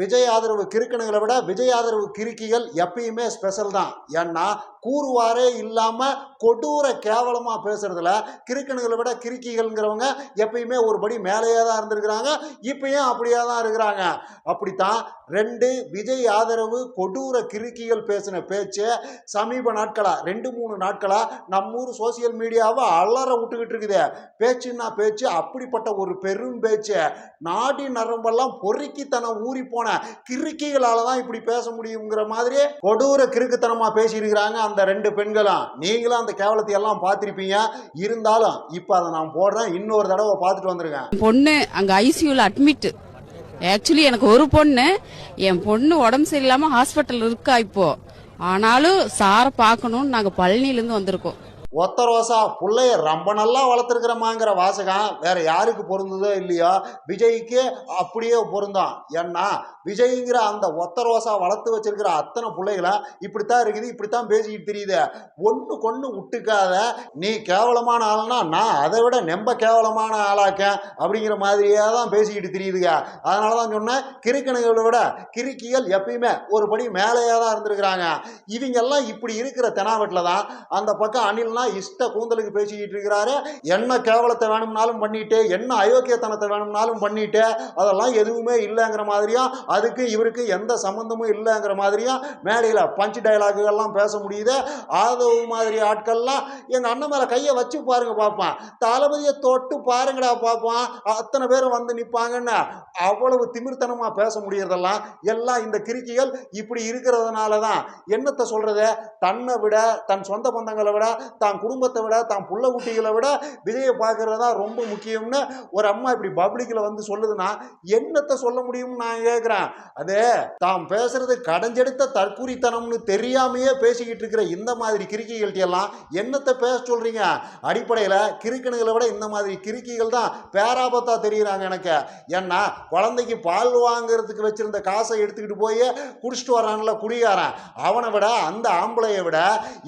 விஜய் ஆதரவு கிறுக்கணுங்களை விட விஜய் ஆதரவு கிறுக்கிகள் எப்பயுமே ஸ்பெஷல் தான். ஏன்னா கூறுவாரே இல்லாமல் கொடூர கேவலமாக பேசுகிறதுல கிறுக்கணுங்களை விட கிறுக்கிகள்ங்கிறவங்க எப்பயுமே ஒரு படி மேலேயே தான் இருந்திருக்கிறாங்க. இப்பயும் அப்படியே தான் இருக்கிறாங்க. அப்படித்தான் ரெண்டு விஜய் ஆதரவு கொடூர கிறுக்கிகள் பேசின பேச்சு சமீப நாட்களாக ரெண்டு மூணு நாட்களாக நம்ம ஊர் சோசியல் மீடியாவை அலற விட்டுக்கிட்டு இருக்குது. பேச்சுன்னா பேச்சு அப்படிப்பட்ட ஒரு பெரும் பேச்சு. நாடி நரம்பெல்லாம் பொறுக்கித்தனம் ஊறி போன கிறுக்கிகளால் தான் இப்படி பேச முடியுங்கிற மாதிரி கொடூர கிறுக்குத்தனமாக பேசியிருக்கிறாங்க அந்த அந்த ரெண்டு பெண்களும் நீங்களும் அந்த கேவலத்தை எல்லாம் பார்த்திருப்பீங்க. இருந்தாலும் இப்போ அதை நான் போடுறேன். இன்னொரு தடவை பார்த்துட்டு வந்திருக்கேன் பொண்ணு அங்க ஐசியூல அட்மிட் ஆக்சுவலி எனக்கு ஒரு பொண்ணு. என் பொண்ணு உடம்பு சரியில்லாம ஹாஸ்பிட்டல் இருக்கா இப்போ. ஆனாலும் சாரை பார்க்கணும்னு நாங்க பழனில வந்திருக்கோம். ஒத்த ரோசா பிள்ளைய ரொம்ப நல்லா வளர்த்துருக்குறமாங்கிற வாசகம் வேற யாருக்கு பொருந்ததோ இல்லையோ விஜய்க்கு அப்படியே பொருந்தும். ஏன்னா விஜய்ங்கிற அந்த ஒத்த ரோசா வளர்த்து வச்சிருக்கிற அத்தனை பிள்ளைகளை இப்படித்தான் இருக்குது இப்படித்தான் பேசிக்கிட்டு தெரியுது. ஒன்று கொன்று விட்டுக்காத நீ கேவலமான ஆள்னா நான் அதை விட நெம்ப கேவலமான ஆளாக்கேன் அப்படிங்கிற மாதிரியே தான் பேசிக்கிட்டு தெரியுதுங்க. அதனால தான் சொன்னேன் கிறுக்கணுகளை விட கிறுக்கிகள் எப்பயுமே ஒரு படி மேலேயே தான் இருந்திருக்கிறாங்க. இவங்கெல்லாம் இப்படி இருக்கிற தெனாவட்டில் தான் அந்த பக்கம் அணில் அணில்னா இஷ்ட கூந்தலுக்கு பேசிக்கிட்டு இருக்கிறாரு. என்ன கேவலத்தை வேணும்னாலும் பண்ணிட்டு என்ன அயோக்கியத்தனத்தை வேணும்னாலும் பண்ணிட்டு அதெல்லாம் எதுவுமே இல்லைங்கிற மாதிரியும் அதுக்கு இவருக்கு எந்த சம்மந்தமும் இல்லைங்கிற மாதிரியும் மேடையில் பஞ்ச் டைலாகுகள்லாம் பேச முடியுது. ஆதவு மாதிரி ஆட்கள்லாம் எங்கள் அண்ணன் மேலே கையை வச்சு பாருங்க பார்ப்பான் தளபதியை தொட்டு பாருங்கடா பார்ப்பான் அத்தனை பேரும் வந்து நிற்பாங்கன்னு அவ்வளவு திமிர்த்தனமாக பேச முடியறதெல்லாம் எல்லாம் இந்த கிரிக்கிகள் இப்படி இருக்கிறதுனால தான் என்னத்தை சொல்கிறது தன்னை விட தன் சொந்த பந்தங்களை விட தான் குடும்பத்தை விட தான் புள்ள குட்டிகளை விட விஜயை பார்க்கறது தான் ரொம்ப முக்கியம்னு ஒரு அம்மா இப்படி பப்ளிக்கில் வந்து சொல்லுதுன்னா என்னத்தை சொல்ல முடியும்னு நான் கேட்குறேன் அதே தாம் பேசுறது கடைஞ்செடுத்த தற்கூரித்தனம்னு தெரியாமையே பேசிக்கிட்டு இருக்கிற இந்த மாதிரி கிறுக்கிகள்ட்ட எல்லாம் என்னத்தை பேச சொல்றீங்க? அடிப்படையில் கிறுக்கணுகளை விட இந்த மாதிரி கிறுக்கிகள் தான் பேராபத்தா தெரியுறாங்க எனக்கு. ஏன்னா குழந்தைக்கு பால் வாங்குறதுக்கு வச்சிருந்த காசை எடுத்துக்கிட்டு போய் குடிச்சிட்டு வரான்ல குடிகாரன். அவனை விட அந்த ஆம்பளையை விட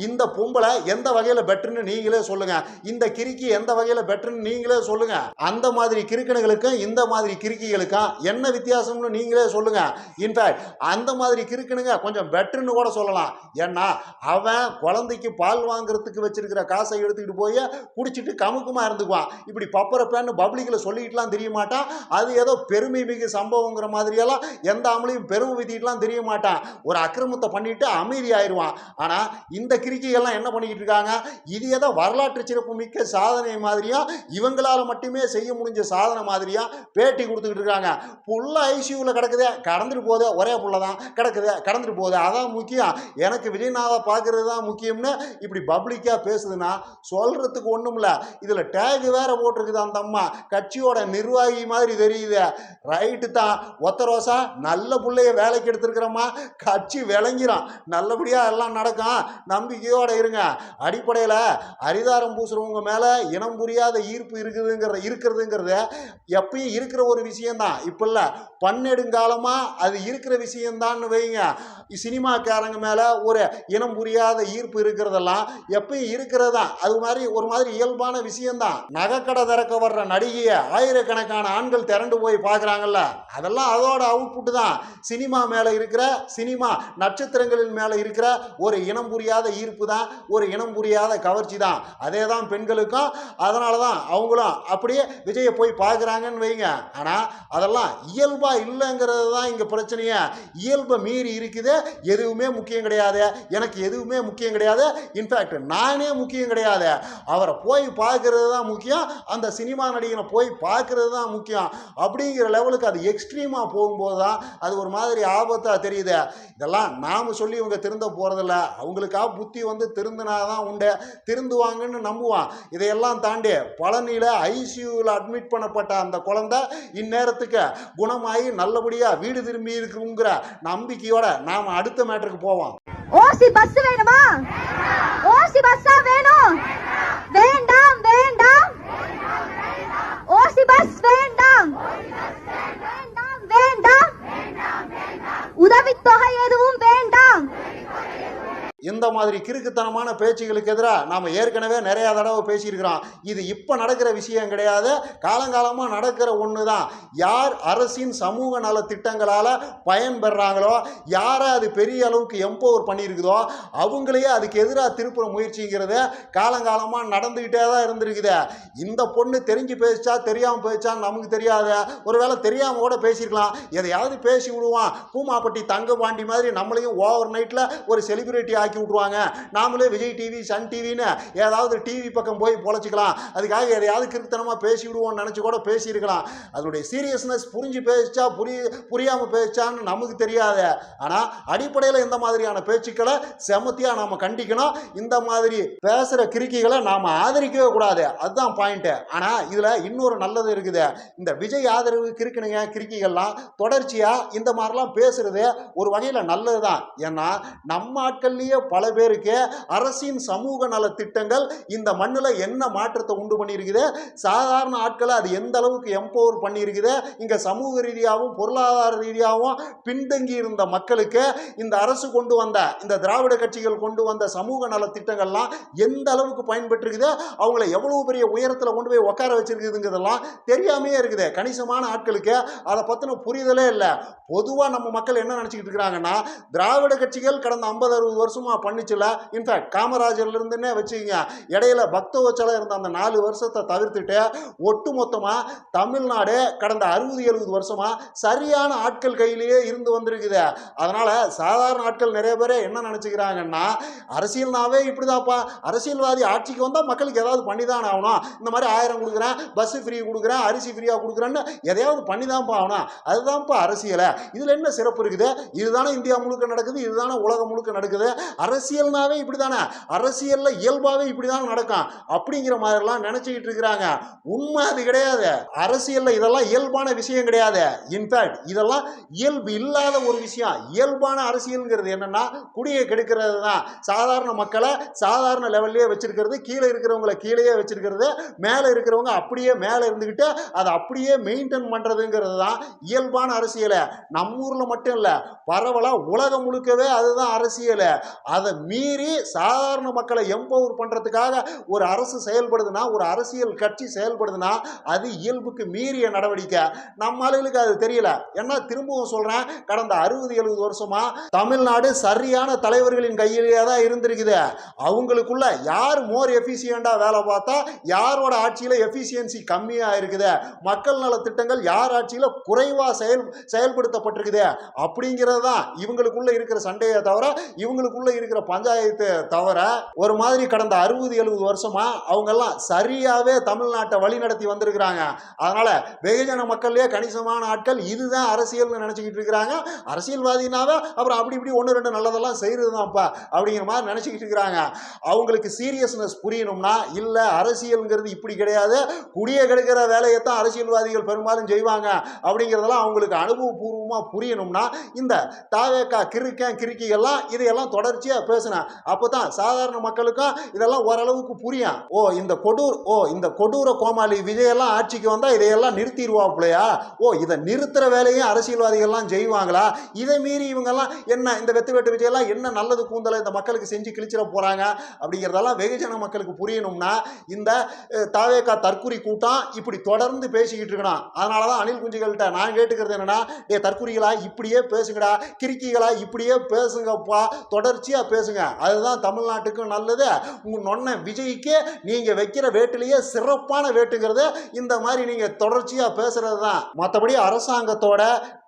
இந்த பொம்பளை எந்த வகையில் பெட்டர்னு நீங்களே சொல்லுங்க. இந்த கிறுக்கி எந்த வகையில் பெட்டர்னு நீங்களே சொல்லுங்க. அந்த மாதிரி கிறுக்கணுகளுக்கும் இந்த மாதிரி கிறுக்கிகளுக்கும் என்ன வித்தியாசம்னு நீங்களே சொல்லுங்க. இன்ஃபேக்ட் அந்த மாதிரி கிறுக்கணுங்க கொஞ்சம் பெட்டர்னு கூட சொல்லலாம். ஏன்னா அவன் குழந்தைக்கு பால் வாங்குறதுக்கு வச்சிருக்கிற காசை எடுத்துக்கிட்டு போய் குடிச்சிட்டு கமுக்குமா இருந்துக்குவான். இப்படி பப்பரப்பேன்னு பப்ளிக்கில் சொல்லிக்கிட்டுலாம் தெரிய மாட்டான். அது ஏதோ பெருமை மிகு சம்பவங்கிற மாதிரியெல்லாம் எந்த ஆம்பளையும் பெருமை விதிக்கிட்டுலாம் தெரிய மாட்டான். ஒரு அக்கிரமத்தை பண்ணிட்டு அமைதி ஆயிடுவான் ஆனால் இந்த கிறுக்கிகள்லாம் என்ன பண்ணிக்கிட்டு இருக்காங்க? இது ஏதோ வரலாற்று சிறப்பு மிக்க சாதனை மாதிரியா? இவங்களால மட்டுமே செய்ய முடிஞ்ச சாதனை மாதிரியா? பேட்டி கொடுத்துக்கிட்டு இருக்காங்க. புள்ள ஐசியூவில் கிடக்குதே கடந்துட்டு போகுது ஒரே புள்ள தான் கிடக்குது கடந்துட்டு போகுது. அதான் முக்கியம். எனக்கு விஜயநாதை பார்க்கறது தான் முக்கியம்னு இப்படி பப்ளிக்காக பேசுதுன்னா சொல்கிறதுக்கு ஒன்றும் இல்லை இதில் டேக் வேற போட்டிருக்குது அந்த அம்மா. கட்சியோட நிர்வாகி மாதிரி தெரியுது. ரைட்டு தான் ஒத்த ரோசா நல்ல பிள்ளைய வேலைக்கு எடுத்துருக்கிறோமா கட்சி விளங்கிறோம் நல்லபடியாக எல்லாம் நடக்கும். நம்பிக்கையோடு இருங்க. அடிப்படையில் அரிதாரம் பூசுறவங்க மேலே இனம் புரியாத ஈர்ப்பு இருக்குதுங்கிற இருக்கிறதுங்கிறத எப்பயும் இருக்கிற ஒரு விஷயம்தான். இப்போ இல்லை பன்னெடுங்காலமாக அது இருக்கிற விஷயம்தான்னு வைங்க. சினிமாக்காரங்க மேலே ஒரு இனம் புரியாத ஈர்ப்பு இருக்கிறதெல்லாம் எப்பயும் இருக்கிறது தான் அது மாதிரி ஒரு மாதிரி இயல்பான விஷயம்தான். நகைக்கடை திறக்க வர்ற நடிகையை ஆயிரக்கணக்கான ஆண்கள் திரண்டு போய் பார்க்குறாங்கல்ல அதெல்லாம் அதோட அவுட்புட் தான். சினிமா மேலே இருக்கிற சினிமா நட்சத்திரங்களின் மேலே இருக்கிற ஒரு இனம் புரியாத ஈர்ப்பு தான். ஒரு இனம் புரியாத கவர்ச்சி தான் அதே தான் பெண்களுக்கும் அதனால தான் அவங்களும் அப்படியே விஜயை போய் பார்க்குறாங்கன்னு வைங்க. ஆனால் அதெல்லாம் இயல்பாக இல்லைங்கிறது தான் இங்கே பிரச்சனையே. இயல்பை மீறி இருக்குது எதுவுமே முக்கியம் கிடையாது. எனக்கு எதுவுமே முக்கியம் கிடையாது. இன்ஃபேக்ட் நானே முக்கியம் கிடையாது. அவரை போய் பார்க்கறது தான் முக்கியம். அந்த சினிமா நடிகனை போய் பார்க்கறது தான் முக்கியம். அப்படிங்கிற லெவலுக்கு அது எக்ஸ்ட்ரீமாக போகும்போது தான் அது ஒரு மாதிரி ஆபத்தாக தெரியுது. இதெல்லாம் நாம் சொல்லி இவங்க திருந்த போகிறதில்ல அவங்களுக்காக புத்தி வந்து திருந்தினா தான் உண்டு. திருந்துவாங்கன்னு நம்புவான். இதையெல்லாம் தாண்டி பழனியில் ஐசியூவில் அட்மிட் பண்ணப்பட்ட அந்த குழந்தை இந்நேரத்துக்கு குணமாகி நல்லபடியாக வீடு திரும்பி இருக்குங்கிற நம்பிக்கையோட நாம் அடுத்த மேட்டருக்கு போவோம். ஓசி பஸ் வேணுமா? ஓசி பஸ்ஸா வேணும்? வேண்டாம் வேண்டாம். ஓசி பஸ் வேண்டாம். வேண்டாம் வேண்டாம். உதவித்தொகை எதுவும் வேண்டாம். இந்த மாதிரி கிறுக்குத்தனமான பேச்சுகளுக்கு எதிராக நாம் ஏற்கனவே நிறையா தடவை பேசியிருக்கிறோம். இது இப்போ நடக்கிற விஷயம் கிடையாது. காலங்காலமாக நடக்கிற ஒன்று தான் யார் அரசின் சமூக நல திட்டங்களால் பயன்பெறாங்களோ யாரை அது பெரிய அளவுக்கு எம்பவர் பண்ணியிருக்குதோ அவங்களையே அதுக்கு எதிராக திருப்புற முயற்சிங்கிறது காலங்காலமாக நடந்துக்கிட்டே தான் இருந்திருக்குது. இந்த பொண்ணு தெரிஞ்சு பேசிச்சா தெரியாமல் பேசிச்சான்னு நமக்கு தெரியாது. ஒருவேளை தெரியாமல் கூட பேசியிருக்கலாம். எதையாவது பேசி விடுவான். பூமாப்பட்டி தங்கபாண்டி மாதிரி நம்மளையும் ஓவர் நைட்டில் ஒரு செலிபிரிட்டி ஆக்கி விட்ருவாங்க நாமளே விஜய் டிவி சன் டிவின்னு ஏதாவது டிவி பக்கம் போய் பொழைச்சிக்கலாம். அதுக்காக எதையாவது கிருத்தனமாக பேசி விடுவோம்னு நினச்சி கூட பேசியிருக்கலாம். அதனுடைய சீரியஸ்னஸ் புரிஞ்சு பேசிச்சா புரிய புரியாமல் பேசிச்சான்னு நமக்கு தெரியாது. ஆனால் அடிப்படையில் இந்த மாதிரியான பேச்சுக்களை செமத்தியாக நாம் கண்டிக்கணும். இந்த மாதிரி பேசுகிற கிரிக்கிகளை நாம் ஆதரிக்கவே கூடாது. அதுதான் பாயிண்ட்டு ஆனால் இதில் இன்னொரு நல்லது இருக்குது. இந்த விஜய் ஆதரவு கிறுக்கினுங்க கிரிக்கிகள்லாம் தொடர்ச்சியாக இந்த மாதிரிலாம் பேசுகிறது ஒரு வகையில் நல்லது தான் ஏன்னா நம்ம ஆட்கள்லேயே பல பேருக்கு அரசின் சமூக நல திட்டங்கள் இந்த மண்ணில் என்ன மாற்றத்தை உண்டு பண்ணியிருக்குது? சாதாரண ஆட்களை அது எந்த அளவுக்கு எம்பவர் பண்ணியிருக்குது? இங்கே சமூக ரீதியாகவும் பொருளாதார ரீதியாகவும் பின்தங்கி இருந்த மக்களுக்கு இந்த அரசு கொண்டு வந்த இந்த திராவிட கட்சிகள் கொண்டு வந்த சமூக நல திட்டங்கள்லாம் எந்த அளவுக்கு பயன்பெற்றிருக்குது? அவங்கள எவ்வளவு பெரிய உயரத்தில் கொண்டு போய் உட்கார வச்சிருக்குதுங்கிறதெல்லாம் தெரியாமையே இருக்குது. கணிசமான ஆட்களுக்கு அதை பற்றின புரிதலே இல்லை. பொதுவாக நம்ம மக்கள் என்ன நினச்சிக்கிட்டு இருக்கிறாங்கன்னா திராவிட கட்சிகள் கடந்த ஐம்பது அறுபது வருஷம் பண்ணிச்சுல. இன்ஃபேக்ட் காமராஜர்ல இருந்துன்னே வச்சுக்கோங்க. இடையில பக்தவச்சலம் இருந்த அந்த நாலு வருஷத்தை தவிர்த்துட்டு ஒட்டு மொத்தமாக தமிழ்நாடு கடந்த அறுபது எழுபது வருஷமா சரியான ஆட்கள் கையிலேயே இருந்து வந்திருக்குது. அதனால சாதாரண ஆட்கள் நிறைய பேர் என்ன நினச்சிக்கிறாங்கன்னா அரசியல்னாவே இப்படிதான்ப்பா அரசியல்வாதி ஆட்சிக்கு வந்தால் மக்களுக்கு ஏதாவது பண்ணி தான் ஆகணும். இந்த மாதிரி ஆயிரம் கொடுக்குறேன் பஸ்ஸு ஃப்ரீ கொடுக்குறேன் அரிசி ஃப்ரீயாக கொடுக்குறேன்னு எதையாவது பண்ணி தான்ப்பா ஆகணும். அதுதான்ப்பா அரசியலை. இதில் என்ன சிறப்பு இருக்குது? இதுதானே இந்தியா முழுக்க நடக்குது. இதுதானே உலகம் முழுக்க நடக்குது. அரசியல்னாவே இப்படி தானே அரசியலில் இயல்பாகவே இப்படி தானே நடக்கும். அப்படிங்கிற மாதிரிலாம் நினச்சிக்கிட்டு இருக்கிறாங்க. உண்மை அது கிடையாது. அரசியலில் இதெல்லாம் இயல்பான விஷயம் கிடையாது. இன்ஃபேக்ட் இதெல்லாம் இயல்பு இல்லாத ஒரு விஷயம். இயல்பான அரசியல்ங்கிறது என்னன்னா குடியை கெடுக்கிறது தான். சாதாரண மக்களை சாதாரண லெவல்லையே வச்சிருக்கிறது. கீழே இருக்கிறவங்கள கீழேயே வச்சிருக்கிறது. மேலே இருக்கிறவங்க அப்படியே மேலே இருந்துக்கிட்டு அதை அப்படியே மெயின்டைன் பண்ணுறதுங்கிறது தான் இயல்பான அரசியலை. நம்ம ஊரில் மட்டும் இல்லை பரவலாக உலகம் முழுக்கவே அதுதான் அரசியல். அதை மீறி சாதாரண மக்களை எம்பவர் பண்ணுறதுக்காக ஒரு அரசு செயல்படுதுன்னா ஒரு அரசியல் கட்சி செயல்படுதுன்னா அது இயல்புக்கு மீறிய நடவடிக்கை. நம்ம ஆளுகளுக்கு அது தெரியல. ஏன்னா திரும்பவும் சொல்கிறேன் கடந்த அறுபது எழுபது வருஷமா தமிழ்நாடு சரியான தலைவர்களின் கையிலேயே தான் இருந்திருக்குது. அவங்களுக்குள்ள யார் மோர் எஃபிஷியண்டாக வேலை பார்த்தா யாரோட ஆட்சியில் எஃபிஷியன்சி கம்மியாக இருக்குது? மக்கள் நல திட்டங்கள் யார் ஆட்சியில் குறைவாக செயல் செயல்படுத்தப்பட்டிருக்குது? அப்படிங்கிறது தான் இவங்களுக்குள்ள இருக்கிற சண்டையை தவிர இவங்களுக்குள்ள இருக்கிற பஞ்சாயத்து தவிர ஒரு மாதிரி கடந்த அறுபது எழுபது வருஷமா அவங்கெல்லாம் சரியாவே தமிழ்நாட்டை வழி நடத்தி வந்திருக்கிறாங்க. அதனால வெகுஜன மக்கள்லேயே கணிசமான ஆட்கள் இதுதான் அரசியல்னு நினைச்சுக்கிட்டு இருக்கிறாங்க. அரசியல்வாதினாவே அப்புறம் அப்படி இப்படி ஒன்று ரெண்டு நல்லதெல்லாம் செய்யறது தான்ப்பா அப்படிங்கிற மாதிரி நினைச்சுக்கிட்டு இருக்கிறாங்க. அவங்களுக்கு சீரியஸ்னஸ் புரியணும்னா இல்லை அரசியல்ங்கிறது இப்படி கிடையாது. குடிய கெடுக்கிற வேலையை தான் அரசியல்வாதிகள் பெரும்பாலும் செய்வாங்க அப்படிங்கிறதெல்லாம் அவங்களுக்கு அனுபவபூர்வமாக புரியணும்னா இந்த தாவேக்கா கிறுக்கன் கிறுக்கிகள்லாம் இதையெல்லாம் தொடர்ச்சி தொடர்ச்சியாக பேசினேன் அப்போ தான் சாதாரண மக்களுக்கும் இதெல்லாம் ஓரளவுக்கு புரியும். ஓ இந்த கொடூர் ஓ இந்த கொடூர கோமாளி விஜயெல்லாம் ஆட்சிக்கு வந்தால் இதையெல்லாம் நிறுத்திடுவாப்புலையா ஓ இதை நிறுத்துற வேலையும் அரசியல்வாதிகள்லாம் செய்வாங்களா? இதை மீறி இவங்கெல்லாம் என்ன இந்த வெத்து வெட்டு விஜயெல்லாம் என்ன நல்லது கூந்தலை இந்த மக்களுக்கு செஞ்சு கிழிச்சிட போகிறாங்க அப்படிங்கிறதெல்லாம் வெகுஜன மக்களுக்கு புரியணும்னா இந்த தாவேக்கா தற்குறி கூட்டம் இப்படி தொடர்ந்து பேசிக்கிட்டு இருக்கணும். அதனால தான் அணில் குஞ்சுகள்கிட்ட நான் கேட்டுக்கிறது என்னன்னா ஏ தற்குறிகளா இப்படியே பேசுங்கடா கிறுக்கிகளா இப்படியே பேசுங்கப்பா தொடர்ச்சியாக பேசுங்க. அதுதான் தமிழ்நாட்டுக்கும் நல்லது. உங்கள் நொன்ன விஜய்க்கு நீங்கள் வைக்கிற வேட்டிலேயே சிறப்பான வேட்டுங்கிறது இந்த மாதிரி நீங்கள் தொடர்ச்சியாக பேசுகிறது தான் மற்றபடி அரசாங்கத்தோட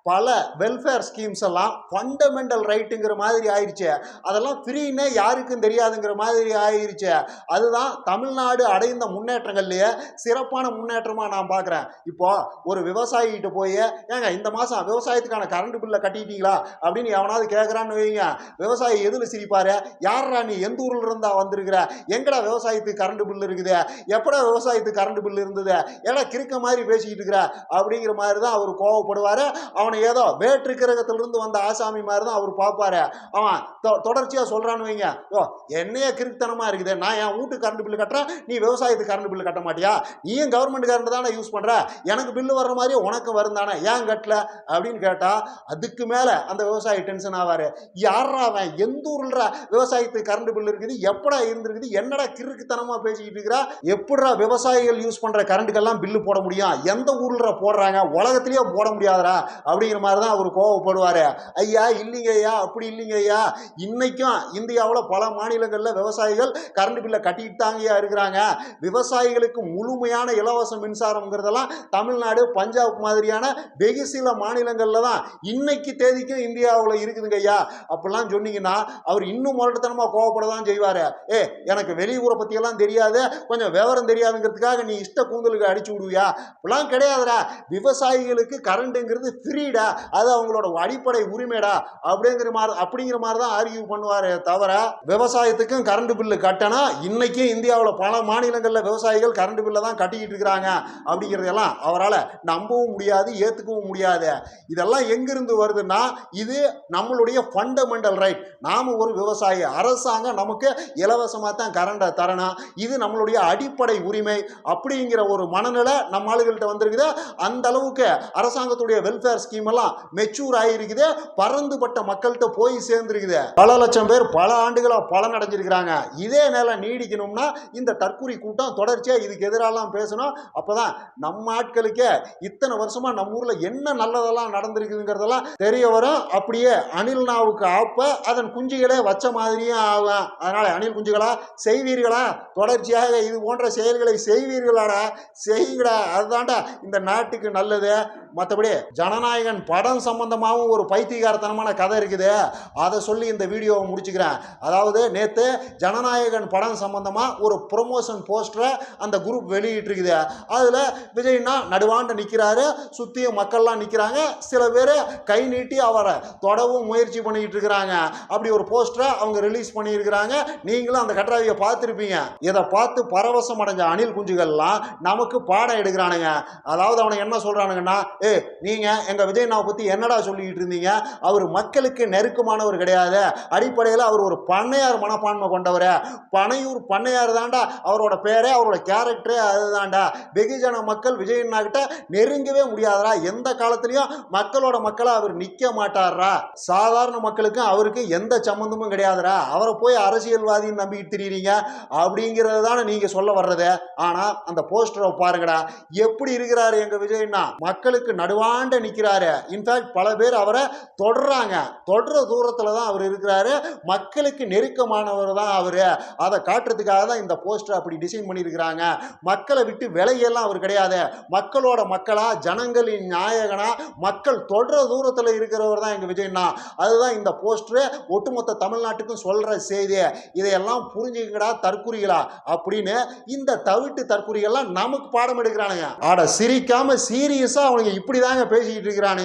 பல வெல்ஃபேர் ஸ்கீம்ஸ் எல்லாம் ஃபண்டமெண்டல் ரைட்டுங்கிற மாதிரி ஆயிடுச்சு அதெல்லாம் ஃப்ரீன்னே யாருக்கும் தெரியாதுங்கிற மாதிரி ஆயிடுச்சு அதுதான் தமிழ்நாடு அடைந்த முன்னேற்றங்கள்லேயே சிறப்பான முன்னேற்றமாக நான் பார்க்குறேன் இப்போ ஒரு விவசாயிகிட்ட போய் ஏங்க இந்த மாதம் விவசாயத்துக்கான கரண்ட் பில்லை கட்டிட்டீங்களா? அப்படின்னு எவனாவது கேட்குறான்னு வைங்க. விவசாயி எதில் சிரிப்பார்? யாரா நீ? எந்த ஊரில் இருந்தா வந்திருக்கிற? எங்கடா விவசாயத்துக்கு கரண்ட் பில் இருக்குது? எப்படா விவசாயத்துக்கு கரண்ட் பில் இருந்தது? ஏடா கிறுக்க மாதிரி பேசிக்கிட்டு இருக்கிற? அப்படிங்கிற மாதிரி தான் அவர் கோவப்படுவார். அவன் அவனை ஏதோ வேற்று கிரகத்திலிருந்து வந்த ஆசாமி மாதிரி தான் அவர் பார்ப்பாரு. அவன் தொ- தொடர்ச்சியா சொல்றான்னு வைங்க. ஓ என்னையே கிறுக்குத்தனமா இருக்குது. நான் என் வீட்டுக்கு கரண்ட் பில்லு கட்டுறேன். நீ விவசாயத்துக்கு கரண்ட் பில்லு கட்ட மாட்டியா? நீயும் கவர்மெண்ட் கரண்ட் தானே யூஸ் பண்ற? எனக்கு பில்லு வர்ற மாதிரி உனக்கு வரும் தானே? ஏன் கட்டல? அப்படின்னு கேட்டா அதுக்கு மேல அந்த விவசாயி டென்ஷன் ஆவாரு. யாரா அவன்? எந்த ஊர்ல விவசாயத்துக்கு கரண்ட் பில் இருக்குது? எப்படா இருந்திருக்குது? என்னடா கிறுக்குத்தனமா பேசிக்கிட்டு இருக்கிறா? எப்படா விவசாயிகள் யூஸ் பண்ற கரண்ட்டுக்கெல்லாம் பில்லு போட முடியும்? எந்த ஊர்ல போடுறாங்க? உலகத்திலேயே போட முடியாதுடா. அப்படிங்கிற மாதிரி தான் அவர் கோவப்படுவார். ஐயா இல்லைங்க ஐயா அப்படி இல்லைங்க ஐயா. இன்றைக்கும் இந்தியாவில் பல மாநிலங்களில் விவசாயிகள் கரண்ட் பில்லை கட்டிட்டு தாங்கயா இருக்கிறாங்க. விவசாயிகளுக்கு முழுமையான இலவச மின்சாரம்ங்கிறதெல்லாம் தமிழ்நாடு பஞ்சாப் மாதிரியான வெகு சில மாநிலங்களில் தான் இன்னைக்கு தேதிக்கும் இந்தியாவில் இருக்குதுங்க ஐயா. அப்படிலாம் சொன்னீங்கன்னா அவர் இன்னும் முரட்டுத்தனமாக கோவப்பட தான் செய்வார். ஏ எனக்கு வெளியூரை பற்றியெல்லாம் தெரியாது. கொஞ்சம் விவரம் தெரியாதுங்கிறதுக்காக நீ இஷ்ட கூந்தலுக்கு அடிச்சு விடுவியா? அப்படிலாம் கிடையாதுடா. விவசாயிகளுக்கு கரண்ட்டுங்கிறது ஃப்ரீடா அது அவங்களோட அடிப்படை உரிமைடா அப்படிங்கிற மாதிரி அப்படிங்கிற மாதிரி தான் ஆர்கியூ பண்ணுவார் தவிர விவசாயத்துக்கும் கரண்ட் பில்லு கட்டணும். இன்னைக்கும் இந்தியாவில் பல மாநிலங்களில் விவசாயிகள் கரண்ட் பில்லை தான் கட்டிக்கிட்டு இருக்கிறாங்க அப்படிங்கிறதெல்லாம் அவரால் நம்பவும் முடியாது ஏற்றுக்கவும் முடியாது. இதெல்லாம் எங்கிருந்து வருதுன்னா இது நம்மளுடைய ஃபண்டமெண்டல் ரைட் நாம் ஒரு விவசாயி அரசாங்கம் நமக்கு இலவசமாக தான் கரண்டை தரணும். இது நம்மளுடைய அடிப்படை உரிமை அப்படிங்கிற ஒரு மனநிலை நம்ம ஆளுகள்கிட்ட வந்திருக்குது. அந்த அளவுக்கு அரசாங்கத்துடைய வெல்ஃபேர் ஸ்கீம் எல்லாம் மெச்சூர் ஆகிருக்குது பறந்துபட்ட மக்கள்கிட்ட போய் சேர்ந்துருக்குது. பல லட்சம் பேர் பல ஆண்டுகளாக பலன் அடைஞ்சிருக்கிறாங்க. இதே நிலை நீடிக்கணும்னா இந்த தற்கொலை கூட்டம் தொடர்ச்சியாக இதுக்கு எதிராலாம் பேசணும். அப்பதான் நம்ம ஆட்களுக்கே இத்தனை வருஷமா நம்ம ஊர்ல என்ன நல்லதெல்லாம் நடந்திருக்குதுங்கிறதெல்லாம் தெரிய வரும். அப்படியே அணில் நாவுக்கு ஆப்ப அதன் குஞ்சுகளே வச்ச மாதிரியும் ஆகும். அதனால அணில் குஞ்சுகளா செய்வீர்களா? தொடர்ச்சியாக இது போன்ற செயல்களை செய்வீர்களாடா? செய்யுங்கடா. அதுதான்டா இந்த நாட்டுக்கு நல்லது. மற்றபடி நாயகன் படம் சம்பந்தமாகவும் ஒரு பைத்தியகாரத்தனமான கதை இருக்குது. அதை சொல்லி இந்த வீடியோவை முடிச்சுக்கிறேன். அதாவது நேற்று ஜனநாயகன் படம் சம்பந்தமாக ஒரு ப்ரொமோஷன் போஸ்டரை அந்த குரூப் வெளியிட்டிருக்குது. அதில் விஜய்னா நடுவாண்டு நிற்கிறாரு சுற்றியும் மக்கள்லாம் நிற்கிறாங்க சில பேர் கை நீட்டி அவரை தொடவும் முயற்சி பண்ணிக்கிட்டு இருக்கிறாங்க அப்படி ஒரு போஸ்டரை அவங்க ரிலீஸ் பண்ணியிருக்கிறாங்க. நீங்களும் அந்த கட்டுராவியை பார்த்துருப்பீங்க. இதை பார்த்து பரவசம் அடைஞ்ச அணில் குஞ்சுகள்லாம் நமக்கு பாடம் எடுக்கிறானுங்க. அதாவது அவனை என்ன சொல்கிறானுங்கன்னா ஏ நீங்கள் எங்கள் விஜய் விஜயண்ணாவை பற்றி என்னடா சொல்லிக்கிட்டு இருந்தீங்க? அவர் மக்களுக்கு நெருக்கமானவர் கிடையாது. அடிப்படையில் அவர் ஒரு பண்ணையார் மனப்பான்மை கொண்டவர். பனையூர் பண்ணையார் தாண்டா அவரோட பேரே அவரோட கேரக்டரே அதுதான்டா. வெகுஜன மக்கள் விஜயண்ணா கிட்ட நெருங்கவே முடியாதுடா எந்த காலத்துலையும் மக்களோட மக்களை அவர் நிற்க மாட்டாரா? சாதாரண மக்களுக்கும் அவருக்கு எந்த சம்மந்தமும் கிடையாதுடா அவரை போய் அரசியல்வாதின்னு நம்பிக்கிட்டு தெரியுறீங்க. அப்படிங்கிறது தானே நீங்க சொல்ல வர்றது. ஆனால் அந்த போஸ்டரை பாருங்கடா. எப்படி இருக்கிறாரு எங்கள் விஜயண்ணா? மக்களுக்கு நடுவாண்ட நிற்கிறாரு இன்ஃபேக்ட் பல பேர் அவரை தொடர்றாங்க தொடர தூரத்துல தான் அவர் இருக்கிறாரு. மக்களுக்கு நெருக்கமானவர் தான் அவர். அதை காட்டுறதுக்காக தான் இந்த போஸ்டர் அப்படி டிசைன் பண்ணியிருக்கிறாங்க. மக்களை விட்டு விலையெல்லாம் அவர் கிடையாது. மக்களோட மக்களா ஜனங்களின் நாயகனா மக்கள் தொடர தூரத்தில் இருக்கிறவர் தான் எங்கள் விஜய்னா அதுதான் இந்த போஸ்டரு ஒட்டுமொத்த தமிழ்நாட்டுக்கும் சொல்கிற செய்தி. இதையெல்லாம் புரிஞ்சுக்கடா தற்குறிகளா அப்படின்னு இந்த தவிட்டு தற்குறிகள்லாம் நமக்கு பாடம் எடுக்கிறானுங்க. ஆட சிரிக்காம சீரியஸா அவனுங்க இப்படி தாங்க பேசிக்கிட்டு இருக்கிறானுங்க.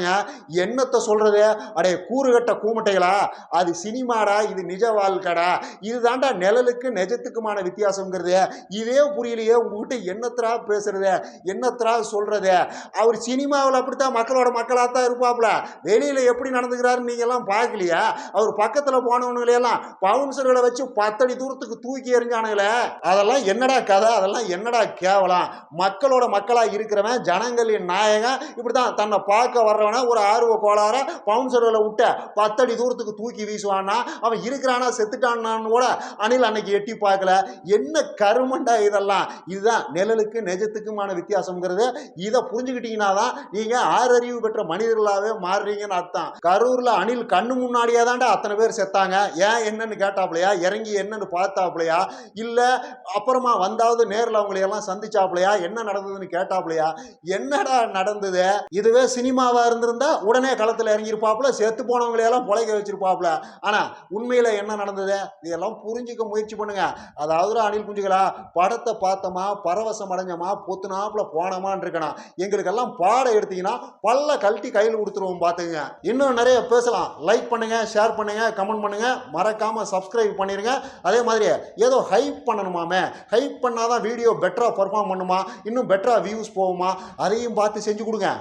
என்னத்தை சொல்றது அடைய கூறுகட்ட கூமட்டைகளா? அது சினிமாடா இது நிஜ வாழ்க்கடா. இதுதான்டா நிழலுக்கு நிஜத்துக்குமான வித்தியாசங்கிறது இதே புரியலையே உங்ககிட்ட என்னத்தரா பேசுறது என்னத்தரா சொல்றது. அவர் சினிமாவில் அப்படித்தான் மக்களோட மக்களாக தான் இருப்பாப்ல வெளியில எப்படி நடந்துக்கிறாருன்னு நீங்க எல்லாம் பார்க்கலையா? அவர் பக்கத்துல போனவனுங்களையெல்லாம் பவுன்சர்களை வச்சு பத்தடி தூரத்துக்கு தூக்கி எறிஞ்சானுங்களே. அதெல்லாம் என்னடா கதை? அதெல்லாம் என்னடா கேவலம்? மக்களோட மக்களா இருக்கிறவன் ஜனங்களின் நாயகன் இப்படிதான் தன்னை பார்க்க போடுறவனா ஒரு ஆர்வ கோளார பவுன்சரில் விட்ட பத்தடி தூரத்துக்கு தூக்கி வீசுவானா அவன் இருக்கிறானா செத்துட்டானான்னு கூட அணில் அன்னைக்கு எட்டி பார்க்கல. என்ன கருமண்டா இதெல்லாம்? இதுதான் நிழலுக்கு நெஜத்துக்குமான வித்தியாசம்ங்கிறது. இதை புரிஞ்சுக்கிட்டீங்கன்னா தான் நீங்கள் ஆறறிவு பெற்ற மனிதர்களாகவே மாறுறீங்கன்னு அர்த்தம். கரூரில் அணில் கண்ணு முன்னாடியே தான்டா அத்தனை பேர் செத்தாங்க. ஏன் என்னன்னு கேட்டாப்லையா? இறங்கி என்னன்னு பார்த்தாப்லையா? இல்லை அப்புறமா வந்தாவது நேரில் அவங்களையெல்லாம் சந்திச்சாப்லையா? என்ன நடந்ததுன்னு கேட்டாப்லையா? என்னடா நடந்தது? இதுவே சினிமாவா இருந்திருந்தா உடனே களத்தில் இறங்கியிருப்பாப்புல செத்து போனவங்களையெல்லாம் பொழைக்க வச்சிருப்பாப்புல. ஆனால் உண்மையில் என்ன நடந்தது? இதெல்லாம் புரிஞ்சுக்க முயற்சி பண்ணுங்க. அதாவது அணில் குஞ்சுகளா படத்தை பார்த்தோமா பரவசம் அடைஞ்சோமா பொத்துனாப்புல போனோமான்னு இருக்கணும். எங்களுக்கெல்லாம் பாடம் எடுத்தீங்கன்னா பல்ல கழட்டி கையில் கொடுத்துருவோம் பார்த்துங்க இன்னும் நிறைய பேசலாம். லைக் பண்ணுங்க ஷேர் பண்ணுங்க கமெண்ட் பண்ணுங்க. மறக்காம சப்ஸ்கிரைப் பண்ணிருங்க. அதே மாதிரி ஏதோ ஹைப் பண்ணணுமாமே? ஹைப் பண்ணாதான் வீடியோ பெட்டராக பர்ஃபார்ம் பண்ணுமா? இன்னும் பெட்டராக வியூஸ் போகுமா? அதையும் பார்த்து செஞ்சு கொடுங்க.